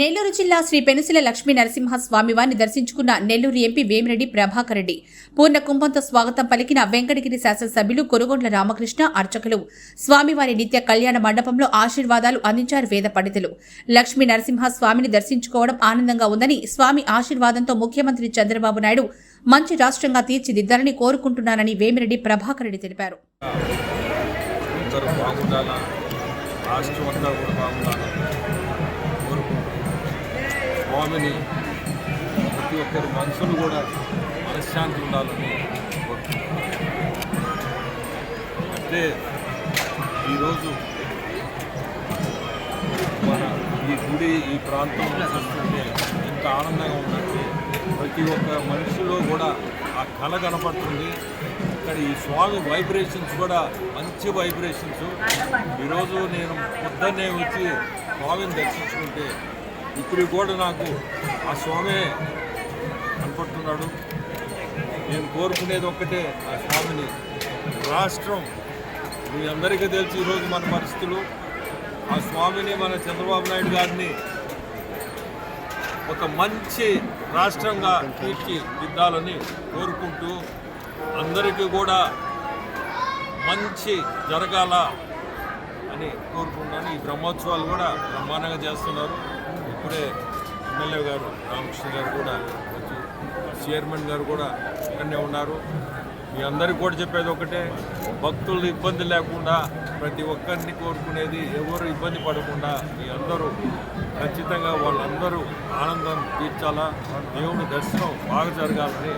నెల్లూరు జిల్లా శ్రీ పెనుసిల లక్ష్మీ నరసింహ స్వామివారిని దర్శించుకున్న నెల్లూరు ఎంపీ వేమిరెడ్డి ప్రభాకర్ రెడ్డి. పూర్ణ కుంభంతో స్వాగతం పలికిన వెంకటగిరి శాసనసభ్యులు కొరుగొండ్ల రామకృష్ణ అర్చకులు. స్వామివారి నిత్య కళ్యాణ మండపంలో ఆశీర్వాదాలు అందించారు వేద పండితులు. లక్ష్మీ నరసింహ స్వామిని దర్శించుకోవడం ఆనందంగా ఉందని స్వామి ఆశీర్వాదంతో ముఖ్యమంత్రి చంద్రబాబు నాయుడు మంచి రాష్ట్రంగా తీర్చిదిద్దాలని కోరుకుంటున్నానని వేమిరెడ్డి ప్రభాకర్ రెడ్డి తెలిపారు. స్వామిని ప్రతి ఒక్కరి మనసులు కూడా మనశ్శాంతి ఉండాలని అంటే ఈరోజు మన ఈ గుడి ఈ ప్రాంతంలో చూస్తుంటే ఎంత ఆనందంగా ఉందంటే ప్రతి ఒక్క మనిషిలో కూడా ఆ కళ కనపడుతుంది. ఇక్కడ ఈ స్వామి వైబ్రేషన్స్ కూడా మంచి వైబ్రేషన్స్ ఈరోజు నేను పొద్దున్నే వచ్చి స్వామిని దర్శించుకుంటే ఇప్పుడు కూడా నాకు ఆ స్వామి కనపడుతున్నాడు. నేను కోరుకునేది ఒక్కటే ఆ స్వామిని. రాష్ట్రం మీ అందరికీ తెలిసి ఈరోజు మన పరిస్థితులు. ఆ స్వామిని మన చంద్రబాబు నాయుడు గారిని ఒక మంచి రాష్ట్రంగా తీర్చిదిద్దాలని కోరుకుంటూ అందరికీ కూడా మంచి జరగాల అని కోరుకుంటున్నాను. ఈ బ్రహ్మోత్సవాలు కూడా బ్రహ్మాండంగా చేస్తున్నారు. ఇప్పుడే ఎమ్మెల్యే గారు రామకృష్ణ గారు కూడా వచ్చి చైర్మన్ గారు కూడా ఇక్కడనే ఉన్నారు. మీ అందరికీ కూడా చెప్పేది ఒకటే భక్తులు ఇబ్బంది లేకుండా ప్రతి ఒక్కరిని కోరుకునేది ఎవరు ఇబ్బంది పడకుండా మీ అందరూ ఖచ్చితంగా వాళ్ళందరూ ఆనందం తీర్చాలా దేవుడి దర్శనం బాగా జరగాలని